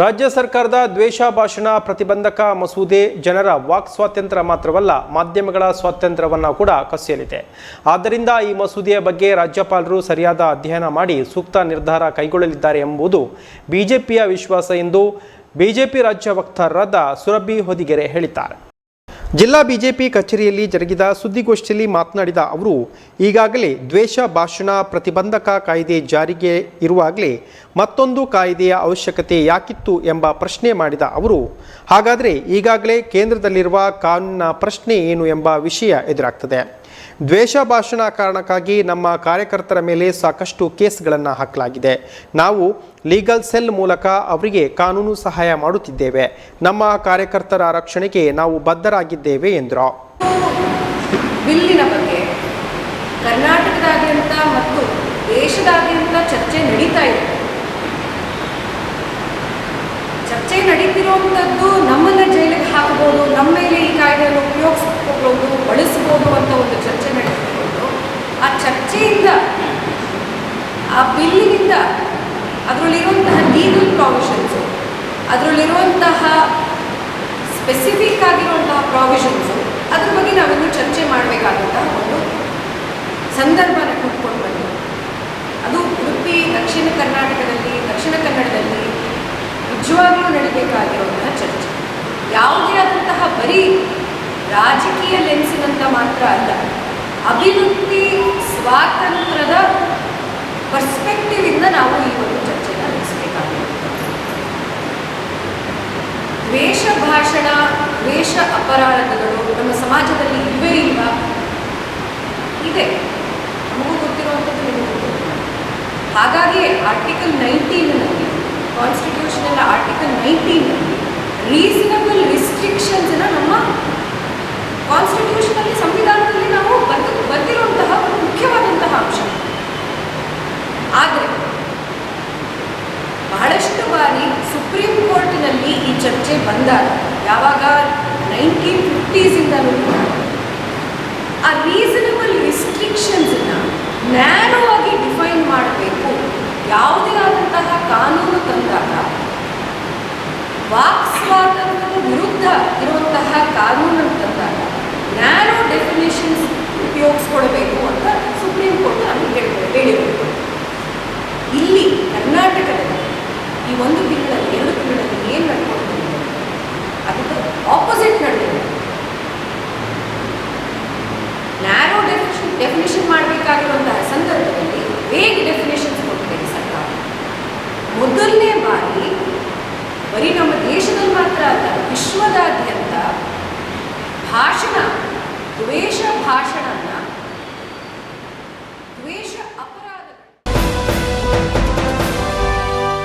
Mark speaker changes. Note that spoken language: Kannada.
Speaker 1: ರಾಜ್ಯ ಸರ್ಕಾರದ ದ್ವೇಷ ಭಾಷಣ ಪ್ರತಿಬಂಧಕ ಮಸೂದೆ ಜನರ ವಾಕ್ ಸ್ವಾತಂತ್ರ್ಯ ಮಾತ್ರವಲ್ಲ, ಮಾಧ್ಯಮಗಳ ಸ್ವಾತಂತ್ರ್ಯವನ್ನು ಕೂಡ ಕಸಿಯಲಿದೆ. ಆದ್ದರಿಂದ ಈ ಮಸೂದೆಯ ಬಗ್ಗೆ ರಾಜ್ಯಪಾಲರು ಸರಿಯಾದ ಅಧ್ಯಯನ ಮಾಡಿ ಸೂಕ್ತ ನಿರ್ಧಾರ ಕೈಗೊಳ್ಳಲಿದ್ದಾರೆ ಎಂಬುದು ಬಿಜೆಪಿಯ ವಿಶ್ವಾಸ ಎಂದು ಬಿಜೆಪಿ ರಾಜ್ಯ ವಕ್ತಾರರಾದ ಸುರಭಿ ಹೊದಿಗೆರೆ ಹೇಳಿದ್ದಾರೆ. ಜಿಲ್ಲಾ ಬಿಜೆಪಿ ಕಚೇರಿಯಲ್ಲಿ ಜರುಗಿದ ಸುದ್ದಿಗೋಷ್ಠಿಯಲ್ಲಿ ಮಾತನಾಡಿದ ಅವರು, ಈಗಾಗಲೇ ದ್ವೇಷ, ಭಾಷಣ, ಪ್ರತಿಬಂಧಕ ಕಾಯ್ದೆ ಜಾರಿಗೆ ಇರುವಾಗಲೇ ಮತ್ತೊಂದು ಕಾಯ್ದೆಯ ಅವಶ್ಯಕತೆ ಯಾಕಿತ್ತು ಎಂಬ ಪ್ರಶ್ನೆ ಮಾಡಿದ ಅವರು, ಹಾಗಾದರೆ ಈಗಾಗಲೇ ಕೇಂದ್ರದಲ್ಲಿರುವ ಕಾನೂನಿನ ಪ್ರಶ್ನೆ ಏನು ಎಂಬ ವಿಷಯ ಎದುರಾಗ್ತದೆ. ದ್ವೇಷ, ಭಾಷಣ ಕಾರಣಕ್ಕಾಗಿ ನಮ್ಮ ಕಾರ್ಯಕರ್ತರ ಮೇಲೆ ಸಾಕಷ್ಟು ಕೇಸ್ಗಳನ್ನು ಹಾಕಲಾಗಿದೆ. ನಾವು ಲೀಗಲ್ ಸೆಲ್ ಮೂಲಕ ಅವರಿಗೆ ಕಾನೂನು ಸಹಾಯ ಮಾಡುತ್ತಿದ್ದೇವೆ. ನಮ್ಮ ಕಾರ್ಯಕರ್ತರ ರಕ್ಷಣೆಗೆ ನಾವು ಬದ್ಧರಾಗಿದ್ದೇವೆ ಎಂದರು.
Speaker 2: ಬಿಲ್ಲಿನ ಬಗ್ಗೆ ಕರ್ನಾಟಕದಾದ್ಯಂತ ಮತ್ತು ದೇಶದಾದ್ಯಂತ ಚರ್ಚೆ ನಡೀತಾ ಇದೆ. ಚರ್ಚೆ ನಡೀತಿರುವಂಥದ್ದು ನಮ್ಮನ್ನ ಜೈಲಿಗೆ ಹಾಕಬಹುದು ನಮ್ಮ ಮೇಲೆ ಈ ಕಾಯ್ದೆಯನ್ನು ಉಪಯೋಗಿಸ್ಕೋಬಹುದು ಬಳಸ್ಬೋದು ಅಂತ ಒಂದು ಚರ್ಚೆ ನಡೀತಿರೋದು ಆ ಚರ್ಚೆಯಿಂದ ಆ ಬಿಲ್ಲಿನಿಂದ ಅದರಲ್ಲಿರುವಂತಹ ಲೀಗಲ್ ಪ್ರಾವಿಷನ್ಸು ಅದರಲ್ಲಿರುವಂತಹ ಸ್ಪೆಸಿಫಿಕ್ ಆಗಿರುವಂತಹ ಪ್ರಾವಿಷನ್ಸ್ ಅದ್ರ ಬಗ್ಗೆ ನಾವಿನ್ನು ಚರ್ಚೆ ಮಾಡಬೇಕಾದಂತಹ ಒಂದು ಸಂದರ್ಭನ ಕೊಟ್ಕೊಂಡು ಬಂದಿದೆ ಅದು ಉಡುಪಿ, ದಕ್ಷಿಣ ಕರ್ನಾಟಕದಲ್ಲಿ, ದಕ್ಷಿಣ ಕನ್ನಡದಲ್ಲಿ ನಿಜವಾಗಿಯೂ ನಡೀಬೇಕಾಗಿರುವಂತಹ ಚರ್ಚೆ. ಯಾವುದೇ ಆದಂತಹ ಬರೀ ರಾಜಕೀಯ ಲೆನ್ಸಿನಂತ ಮಾತ್ರ ಅಲ್ಲ, ಅಭಿವೃದ್ಧಿ ಸ್ವಾತಂತ್ರ್ಯದ ಪರ್ಸ್ಪೆಕ್ಟಿವ್ ಇಂದ ನಾವು ಈ ಒಂದು ಚರ್ಚೆನ ನಡೆಸಬೇಕಾಗಿದೆ ದ್ವೇಷ ಭಾಷಣ ದ್ವೇಷ ಅಪರಾಧಗಳು ನಮ್ಮ ಸಮಾಜದಲ್ಲಿ ಇವೆ ಇಲ್ವಾ ಇದೆ. ನಮಗೂ ಗೊತ್ತಿರುವಂಥದ್ದು ನಿಮಗೂ ಹಾಗಾಗಿ ಆರ್ಟಿಕಲ್ ನೈನ್ಟೀನಲ್ಲಿ ಕಾನ್ಸ್ಟಿಟ್ಯೂಷನಲ್ ಆರ್ಟಿಕಲ್ ನೈನ್ಟೀನಲ್ಲಿ ರೀಸನಬಲ್ ರಿಸ್ಟ್ರಿಕ್ಷನ್ಸ್ನ ನಮ್ಮ ಕಾನ್ಸ್ಟಿಟ್ಯೂಷನಲ್ಲಿ ಸಂವಿಧಾನದಲ್ಲಿ ನಾವು ಬಂದು, ಬಂದಿರುವಂತಹ ಒಂದು ಮುಖ್ಯವಾದಂತಹ ಅಂಶ. ಆದರೆ ಬಹಳಷ್ಟು ಬಾರಿ ಸುಪ್ರೀಂ ಕೋರ್ಟ್ನಲ್ಲಿ ಈ ಚರ್ಚೆ ಬಂದಾಗ, ಯಾವಾಗ ನೈನ್ಟೀನ್ ಫಿಫ್ಟೀಸಿಂದಲೂ ಆ ರೀಸನಬಲ್ ರಿಸ್ಟ್ರಿಕ್ಷನ್ಸನ್ನು ನ್ಯಾರೋ ಆಗಿ ಡಿಫೈನ್ ಮಾಡಬೇಕು. ಯಾವುದೇ ಆದಂತಹ ಕಾನೂನು ತಂದಾಗ, ವಾಕ್ ಸ್ವಾತಂತ್ರ್ಯದ ವಿರುದ್ಧ ಇರುವಂತಹ ಕಾನೂನನ್ನು ತಂದಾಗ ನ್ಯಾರೋ ಡೆಫಿನೇಷನ್ಸ್ ಉಪಯೋಗಿಸ್ಕೊಳ್ಬೇಕು ಅಂತ ಸುಪ್ರೀಂ ಕೋರ್ಟ್ ನಮಗೆ ಹೇಳಿದೆ ಹೇಳಿರೋದು ಇಲ್ಲಿ ಕರ್ನಾಟಕದಲ್ಲಿ ಈ ಒಂದು